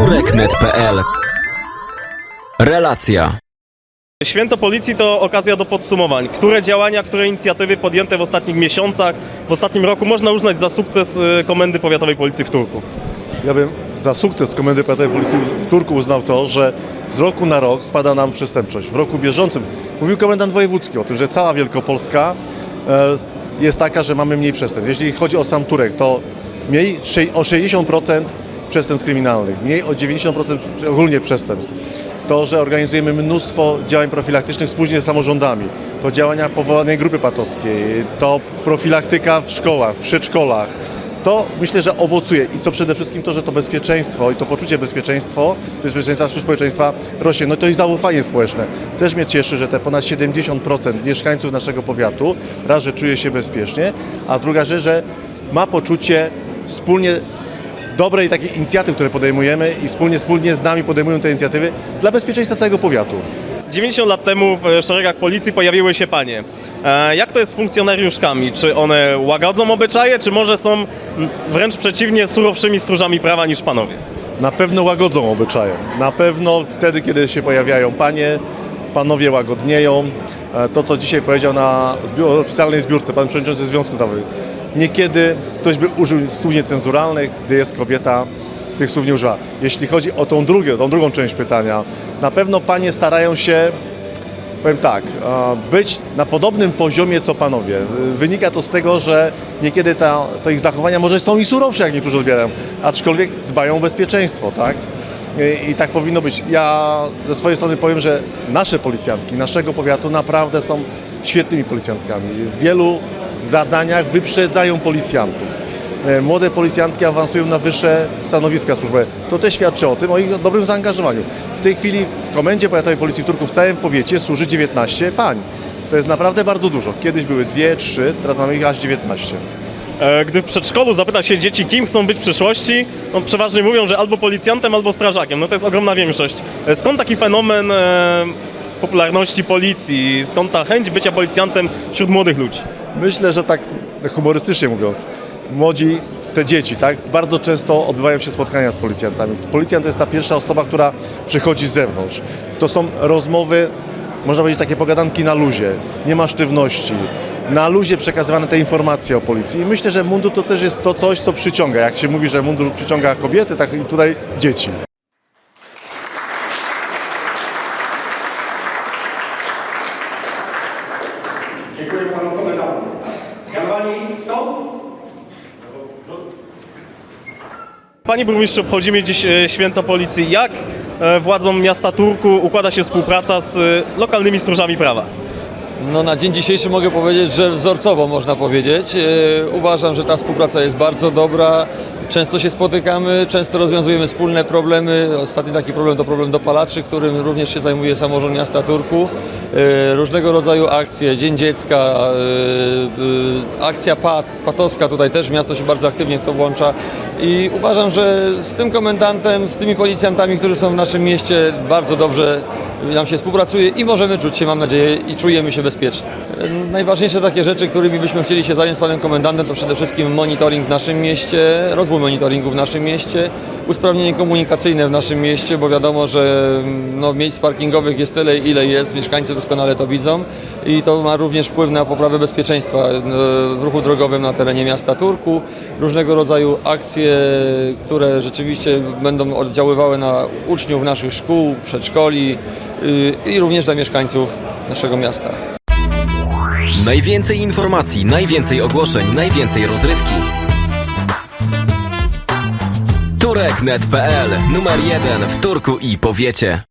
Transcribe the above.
tureknet.pl Relacja Święto Policji to okazja do podsumowań. Które działania, które inicjatywy podjęte w ostatnich miesiącach, w ostatnim roku można uznać za sukces y, Komendy Powiatowej Policji w Turku? Ja bym za sukces Komendy Powiatowej Policji w Turku uznał to, że z roku na rok spada nam przestępczość. W roku bieżącym mówił komendant wojewódzki o tym, że cała Wielkopolska e, jest taka, że mamy mniej przestępstw. Jeśli chodzi o sam Turek, to mniej o 60% przestępstw kryminalnych, mniej o 90% ogólnie przestępstw. To, że organizujemy mnóstwo działań profilaktycznych wspólnie z samorządami, to działania powołanej grupy patowskiej, to profilaktyka w szkołach, w przedszkolach, to myślę, że owocuje i co przede wszystkim to, że to bezpieczeństwo i to poczucie bezpieczeństwo, bezpieczeństwa społeczeństwa rośnie. No to i zaufanie społeczne. Też mnie cieszy, że te ponad 70% mieszkańców naszego powiatu raz, że czuje się bezpiecznie, a druga rzecz, że ma poczucie wspólnie dobrej takiej inicjatyw, które podejmujemy i wspólnie, wspólnie z nami podejmują te inicjatywy dla bezpieczeństwa całego powiatu. 90 lat temu w szeregach policji pojawiły się panie. E, Jak to jest z funkcjonariuszkami? Czy one łagodzą obyczaje, czy może są wręcz przeciwnie surowszymi stróżami prawa niż panowie? Na pewno łagodzą obyczaje. Na pewno wtedy, kiedy się pojawiają panie, panowie łagodnieją. E, To, co dzisiaj powiedział na oficjalnej zbiórce pan przewodniczący Związku Zawodowego. Niekiedy ktoś by użył słów niecenzuralnych, gdy jest kobieta, tych słów nie używa. Jeśli chodzi o tą, drugie, tą drugą część pytania, na pewno panie starają się powiem tak, e, być na podobnym poziomie co panowie. E, Wynika to z tego, że niekiedy ta, to ich zachowania może są i surowsze, jak niektórzy odbierają, aczkolwiek dbają o bezpieczeństwo, tak? I, I tak powinno być. Ja ze swojej strony powiem, że nasze policjantki, naszego powiatu naprawdę są świetnymi policjantkami. W wielu zadaniach wyprzedzają policjantów. E, Młode policjantki awansują na wyższe stanowiska służbowe. To też świadczy o tym, o ich dobrym zaangażowaniu. W tej chwili w Komendzie Powiatowej Policji w Turku w całym powiecie służy 19 pań. To jest naprawdę bardzo dużo. Kiedyś były dwie, trzy, teraz mamy ich aż 19. E, Gdy w przedszkolu zapyta się dzieci, kim chcą być w przyszłości, no przeważnie mówią, że albo policjantem, albo strażakiem. No to jest ogromna większość. E, Skąd taki fenomen popularności policji? Skąd ta chęć bycia policjantem wśród młodych ludzi? Myślę, że tak humorystycznie mówiąc, młodzi, te dzieci, tak, bardzo często odbywają się spotkania z policjantami. Policjant to jest ta pierwsza osoba, która przychodzi z zewnątrz. To są rozmowy, można powiedzieć, takie pogadanki na luzie. Nie ma sztywności. Na luzie przekazywane te informacje o policji. I myślę, że mundur to też jest to coś, co przyciąga. Jak się mówi, że mundur przyciąga kobiety, tak i tutaj dzieci. Dziękuję panu komendantom. Mianowani stąd? Panie burmistrzu, obchodzimy dziś e, święto policji. Jak e, władzom miasta Turku układa się współpraca z e, lokalnymi stróżami prawa? No na dzień dzisiejszy mogę powiedzieć, że wzorcowo można powiedzieć. Uważam, że ta współpraca jest bardzo dobra. Często się spotykamy, często rozwiązujemy wspólne problemy. Ostatni taki problem to problem dopalaczy, którym również się zajmuje samorząd miasta Turku. Yy, Różnego rodzaju akcje, Dzień Dziecka, yy, yy, akcja PAT, patowska, tutaj też miasto się bardzo aktywnie w to włącza. I uważam, że z tym komendantem, z tymi policjantami, którzy są w naszym mieście, bardzo dobrze nam się współpracuje i możemy czuć się, mam nadzieję, i czujemy się bezpiecznie. E, Najważniejsze takie rzeczy, którymi byśmy chcieli się zająć z panem komendantem, to przede wszystkim monitoring w naszym mieście, rozwój monitoringu w naszym mieście, usprawnienie komunikacyjne w naszym mieście, bo wiadomo, że no, miejsc parkingowych jest tyle, ile jest, mieszkańcy doskonale to widzą i to ma również wpływ na poprawę bezpieczeństwa e, w ruchu drogowym na terenie miasta Turku. Różnego rodzaju akcje, które rzeczywiście będą oddziaływały na uczniów naszych szkół, przedszkoli y, i również dla mieszkańców naszego miasta. Najwięcej informacji, najwięcej ogłoszeń, najwięcej rozrywki tureknet.pl Numer jeden w Turku i powiecie